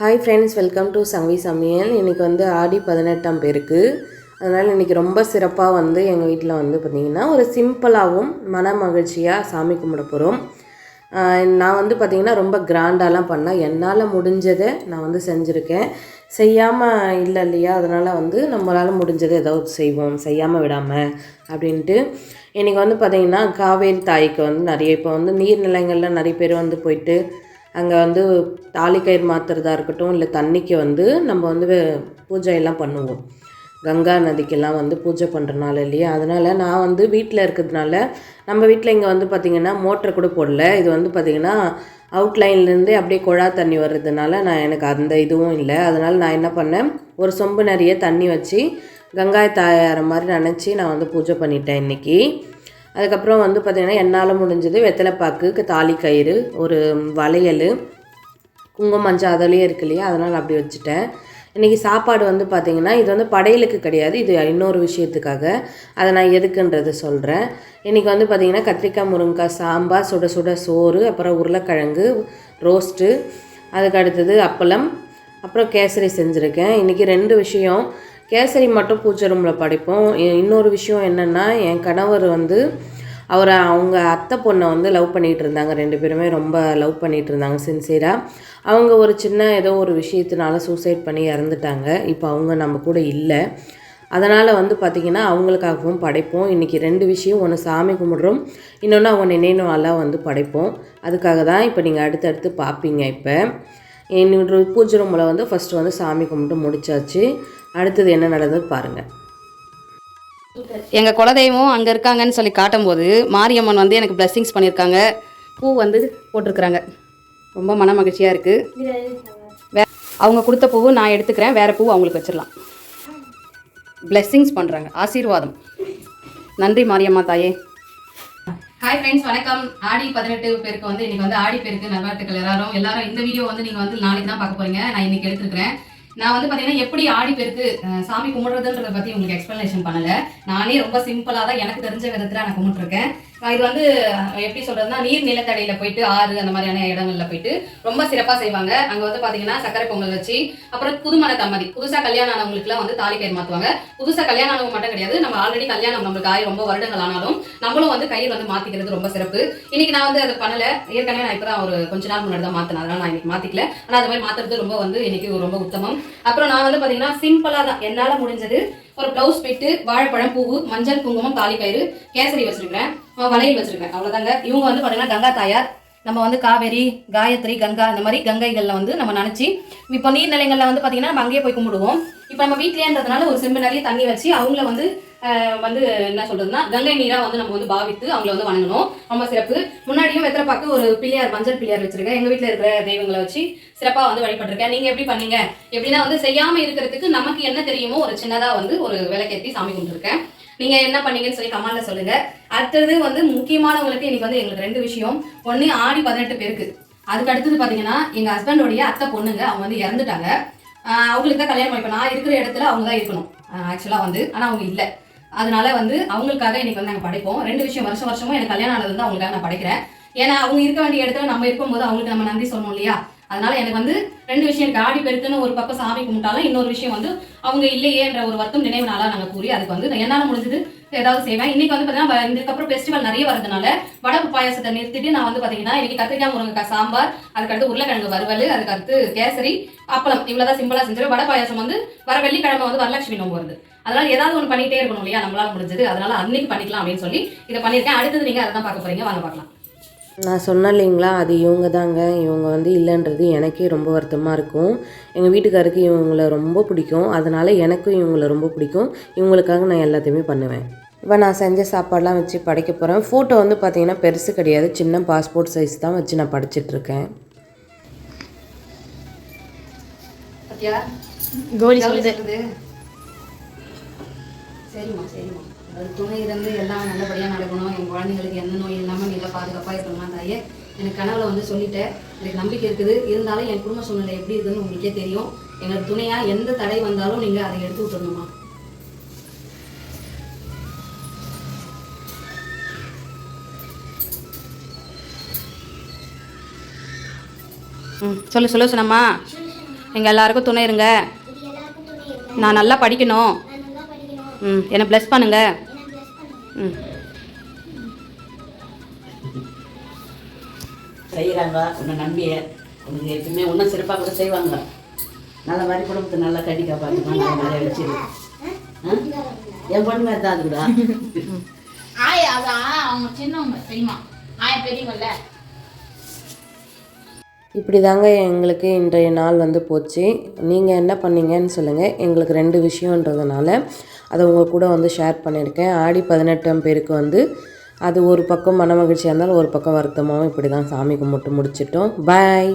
Hi friends welcome to Sangavi சமையல் இன்றைக்கி வந்து ஆடி பதினெட்டாம் பேருக்கு. அதனால் இன்றைக்கி ரொம்ப சிறப்பாக வந்து எங்கள் வீட்டில் வந்து பார்த்திங்கன்னா ஒரு சிம்பிளாகவும் மன மகிழ்ச்சியாக சாமி கும்பிட போகிறோம் நான் வந்து பார்த்திங்கன்னா ரொம்ப கிராண்டாலாம் பண்ணேன் என்னால் முடிஞ்சதை நான் வந்து செஞ்சுருக்கேன். செய்யாமல் இல்லை இல்லையா அதனால் வந்து நம்மளால் முடிஞ்சதை ஏதாவது செய்வோம். செய்யாமல் விடாமல் அப்படின்ட்டு. இன்றைக்கி வந்து பார்த்திங்கன்னா காவேரி தாய்க்கு வந்து நிறைய இப்போ வந்து நீர்நிலைகளில் நிறைய பேர் வந்து போயிட்டு அங்கே வந்து தாலிக்கயிறு மாற்றுறதா இருக்கட்டும் இல்லை தண்ணிக்கு வந்து நம்ம வந்து பூஜையெல்லாம் பூஜை எல்லாம் பண்ணுவோம். கங்கா நதிக்கெல்லாம் வந்து பூஜை பண்ணுறனால இல்லையா? அதனால் நான் வந்து வீட்டில் இருக்கிறதுனால நம்ம வீட்டில் இங்கே வந்து பார்த்திங்கன்னா மோட்டர் கூட போடல. இது வந்து பார்த்திங்கன்னா அவுட்லைன்லேருந்தே அப்படியே குழா தண்ணி வர்றதுனால நான் எனக்கு அந்த இதுவும் இல்லை. அதனால் நான் என்ன பண்ணேன் ஒரு சொம்பு நிறைய தண்ணி வச்சு கங்காய் தாயார மாதிரி நினச்சி நான் வந்து பூஜை பண்ணிட்டேன் இன்றைக்கி அதுக்கப்புறம் வந்து பார்த்திங்கன்னா என்னால் முடிஞ்சது வெத்தலைப்பாக்கு தாலி கயிறு ஒரு வளையல் குங்குமம் மஞ்சள் அதிலே இருக்கு இல்லையா? அதனால் அப்படி வச்சுட்டேன். இன்றைக்கி சாப்பாடு வந்து பார்த்திங்கன்னா இது வந்து படையலுக்கு கிடையாது. இது இன்னொரு விஷயத்துக்காக. அதை நான் எதுக்குன்றது சொல்கிறேன் இன்றைக்கி வந்து பார்த்திங்கன்னா கத்திரிக்காய் முருங்கைக்காய் சாம்பார் சுட சுட சோறு அப்புறம் உருளைக்கிழங்கு ரோஸ்ட்டு அதுக்கு அடுத்தது அப்பளம் அப்புறம் கேசரி செஞ்சுருக்கேன். இன்றைக்கி ரெண்டு விஷயம். கேசரி மட்டும் பூஜை ரூமில் படைப்போம். இன்னொரு விஷயம் என்னென்னா என் கணவர் வந்து அவரை அவங்க அத்தை பொண்ணை வந்து லவ் பண்ணிகிட்டு இருந்தாங்க. ரெண்டு பேருமே ரொம்ப லவ் பண்ணிகிட்டு இருந்தாங்க சின்சியராக அவங்க ஒரு சின்ன ஏதோ ஒரு விஷயத்தினால சூசைட் பண்ணி இறந்துட்டாங்க. இப்போ அவங்க நம்ம கூட இல்லை. அதனால் வந்து பார்த்திங்கன்னா அவங்களுக்காகவும் படைப்போம். இன்றைக்கி ரெண்டு விஷயம் ஒன்று சாமி கும்பிட்றோம் இன்னொன்று அவங்க நினைவு நாளாக வந்து படைப்போம். அதுக்காக தான் இப்போ நீங்கள் அடுத்தடுத்து பார்ப்பீங்க இப்போ. என்னோட பூஜை ரூமில் வந்து ஃபஸ்ட்டு வந்து சாமி கும்பிட்டு முடிச்சாச்சு. அடுத்தது என்ன நடந்தது பாருங்கள் எங்கள் குலதெய்வம் அங்கே இருக்காங்கன்னு சொல்லி காட்டும்போது மாரியம்மன் வந்து எனக்கு பிளஸ்ஸிங்ஸ் பண்ணியிருக்காங்க. பூ வந்து போட்டிருக்கிறாங்க. ரொம்ப மன மகிழ்ச்சியாக இருக்குது வே அவங்க கொடுத்த பூவு நான் எடுத்துக்கிறேன். வேறு பூ அவங்களுக்கு வச்சிடலாம். Blessings பண்ணுறாங்க ஆசீர்வாதம். நன்றி மாரியம்மா தாயே. ஹாய் ஃப்ரெண்ட்ஸ் வணக்கம். ஆடி பதினெட்டு பேருக்கு வந்து இன்னைக்கு வந்து ஆடி பேருக்கு நல்வாழ்த்துக்கள் எல்லாரும். எல்லாரும் இந்த வீடியோ வந்து நீங்க வந்து நாளைக்கு தான் பார்க்க போறீங்க. நான் இன்னைக்கு எடுத்துருக்கிறேன். நான் வந்து பார்த்தீங்கன்னா எப்படி ஆடி பேருக்கு சாமி கும்பிடுறதுன்றத பத்தி உங்களுக்கு எக்ஸ்பிளனேஷன் பண்ணல. நானே ரொம்ப சிம்பிளா தான் எனக்கு தெரிஞ்ச விதத்தில் நான் கும்பிட்டுருக்கேன். இது வந்து எப்படி சொல்றதுன்னா நீர் நிலத்தடியில போயிட்டு ஆறு அந்த மாதிரியான இடங்கள்ல போயிட்டு ரொம்ப சிறப்பாக செய்வாங்க. அங்கே வந்து பார்த்தீங்கன்னா சக்கரை பொங்கல் வச்சு அப்புறம் புதுமண தம்பதி. புதுசாக கல்யாணம் ஆனவங்களுக்குலாம் வந்து தாலி பேர் மாற்றுவாங்க புதுசாக கல்யாணம் ஆனவங்க மட்டும் கிடையாது நம்ம ஆல்ரெடி கல்யாணம் நம்மளுக்கு ஆகி ரொம்ப வருடங்கள் ஆனாலும் நம்மளும் வந்து கயிறு வந்து மாற்றிக்கிறது ரொம்ப சிறப்பு. இன்னைக்கு நான் வந்து அதை பண்ணல. ஏற்கனவே நான் இப்போ தான் ஒரு கொஞ்ச நாள் முன்னாடி தான் மாற்றினேன் அதனால நான் இன்னைக்கு மாற்றிக்கல ஆனால் அது மாதிரி மாற்றுறது ரொம்ப வந்து இன்னைக்கு ரொம்ப உத்தமம். அப்புறம் நான் வந்து பார்த்தீங்கன்னா சிம்பிளாக தான். என்னால் முடிஞ்சது ஒரு ப்ளவுஸ் பிட்டு வாழைப்பழம் பூவு மஞ்சள் குங்குமம் தாலி கேசரி வச்சிருக்கிறேன். வளையல் வச்சிருக்கேன். அவ்வளோதாங்க இவங்க வந்து பார்த்தீங்கன்னா கங்கா தாயார். நம்ம வந்து காவேரி காயத்ரி கங்கா இந்த மாதிரி கங்கைகளில் வந்து நம்ம நினச்சி இப்போ நீர்நிலைகளில் வந்து பார்த்தீங்கன்னா நம்ம அங்கேயே போய் கும்பிடுவோம். இப்போ நம்ம வீட்லேன்றதுனால ஒரு செம்பு நிறைய தண்ணி வச்சு அவங்கள வந்து வந்து என்ன சொல்றதுன்னா கங்கை நீரா வந்து நம்ம வந்து பாவித்து அவங்கள வந்து வணங்கணும். ரொம்ப சிறப்பு. முன்னாடியும் எத்தனை பார்க்க ஒரு பிள்ளையார் மஞ்சள் பிள்ளையார் வச்சிருக்கேன். எங்க வீட்டில் இருக்கிற தெய்வங்களை வச்சு சிறப்பாக வந்து வழிபட்டிருக்கேன். நீங்க எப்படி பண்ணீங்க? எப்படின்னா வந்து செய்யாம இருக்கிறதுக்கு நமக்கு என்ன தெரியுமோ ஒரு சின்னதா வந்து ஒரு விளக்கேற்றி சாமி கொண்டிருக்கேன் நீங்க என்ன பண்ணீங்கன்னு சொல்லி கமெண்ட்ல சொல்லுங்க. அடுத்தது வந்து முக்கியமானவங்களுக்கு இன்னைக்கு வந்து எங்களுக்கு ரெண்டு விஷயம். ஒன்னு ஆடி பதினெட்டு பேருக்கு. அதுக்கு அடுத்தது பாத்தீங்கன்னா எங்க ஹஸ்பண்டோடைய அத்தை பொண்ணுங்க அவங்க வந்து இறந்துட்டாங்க. அவங்களுக்கு தான் கல்யாணம் இப்போ நான் இருக்கிற இடத்துல அவங்க தான் இருக்கணும் ஆக்சுவலாக வந்து. ஆனால் அவங்க இல்லை. அதனால வந்து அவங்களுக்காக இன்னைக்கு வந்து நாங்கள் படைப்போம். ரெண்டு விஷயம் வருஷம் வருஷமும் எனக்கு கல்யாணம் ஆனது வந்து அவங்களுக்காக நான் படைக்கிறேன். ஏன்னா அவங்க இருக்க வேண்டிய இடத்துல நம்ம இருக்கும்போது அவங்களுக்கு நம்ம நன்றி சொல்லணும் இல்லையா? அதனால எனக்கு வந்து ரெண்டு விஷயம் எனக்கு ஆடி பெருக்குன்னு ஒரு பக்கம் சாமி கும்பிட்டாலும் இன்னொரு விஷயம் வந்து அவங்க இல்லையேன்ற ஒரு வருத்தம் நினைவு நாளாக நாங்கள் கூறி அதுக்கு வந்து நான் என்னால் முடிஞ்சது ஏதாவது செய்வேன். இன்னைக்கு வந்து பார்த்தீங்கன்னா இதுக்கப்புறம் ஃபெஸ்டிவல் நிறைய வரதுனால வடப்பு பாயாசத்தை நிறுத்திட்டு நான் வந்து பார்த்தீங்கன்னா இன்னைக்கு கத்திரிக்காய் முருங்கைக்காய் சாம்பார் அதுக்கடுத்து உருளைக்கிழங்கு வறுவல் அதுக்கடுத்து கேசரி அப்பளம் இவ்வளோதான் சிம்பிளாக செஞ்சிடும் வடை பாயாசம் வந்து வர வெள்ளிக்கிழமை வந்து வரலட்சுமி நோம்பு வருது. அதனால ஏதாவது ஒன்று பண்ணிட்டே இருக்கணும் இல்லையா? நம்மளால முடிஞ்சது. அதனால அன்னைக்கு பண்ணிக்கலாம் அப்படின்னு சொல்லி இதை பண்ணியிருக்கேன். அடுத்தது நீங்க அதை தான் பார்க்க போறீங்க. வாங்க பார்க்கலாம். நான் சொன்னேன் இல்லைங்களா அது இவங்க தாங்க இவங்க வந்து இல்லைன்றது எனக்கே ரொம்ப வருத்தமாக இருக்கும். எங்கள் வீட்டுக்காருக்கு இவங்கள ரொம்ப பிடிக்கும். அதனால் எனக்கும் இவங்கள ரொம்ப பிடிக்கும். இவங்களுக்காக நான் எல்லாத்தையுமே பண்ணுவேன். இப்போ நான் செஞ்ச சாப்பாடெலாம் வச்சு படைக்க போகிறேன் ஃபோட்டோ வந்து பார்த்தீங்கன்னா பெருசு கிடையாது. சின்ன பாஸ்போர்ட் சைஸ் தான் வச்சு நான் படிச்சிட்ருக்கேன். கோலி சொல்லுது? சரிம்மா சரிம்மா. அது துணை இருந்து எல்லாம் நல்லபடியாக நடக்கணும். என் குழந்தைங்களுக்கு எந்த நோய் இல்லாமல் நீங்க பாதுகாப்பாக இருக்கணும் தாயே எனக்கு கனவுல வந்து சொல்லிட்டேன். எனக்கு நம்பிக்கை இருக்குது. இருந்தாலும் என் குடும்ப சூழ்நிலை எப்படி இருக்குதுன்னு உங்களுக்கே தெரியும். எங்களுக்கு துணையாக எந்த தடை வந்தாலும் நீங்கள் அதை எடுத்து விட்டுருணுமா ம் சொல்லு சொல்லு சொன்னம்மா எங்கள் எல்லாருக்கும் துணை இருங்க. நான் நல்லா படிக்கணும். ம் என்னை ப்ளஸ் பண்ணுங்க. ம். செய்கிறாங்க உன்னை நம்பி உனக்கு எப்பவுமே இன்னும் சிறப்பாக கூட செய்வாங்க. நல்ல மாதிரி குடும்பத்தை நல்லா கட்டி காப்பாற்றுமா நல்ல மாதிரி வச்சிரு. என் பொண்ணு மாதிரி தான் அது கூட ஆயா அதான் அவங்க சின்னவங்க தெரியுமா ஆயா பெரியவங்கல்ல இப்படி தாங்க எங்களுக்கு இன்றைய நாள் வந்து போச்சு. நீங்கள் என்ன பண்ணீங்கன்னு சொல்லுங்கள் எங்களுக்கு ரெண்டு விஷயன்றதுனால அதை உங்கள் கூட வந்து ஷேர் பண்ணியிருக்கேன். ஆடி பதினெட்டாம் பேருக்கு வந்து அது ஒரு பக்கம் மன மகிழ்ச்சியாக இருந்தாலும் ஒரு பக்கம் வருத்தமாகவும் இப்படி தான் சாமி கும்பிட்டு முடிச்சிட்டோம். பாய்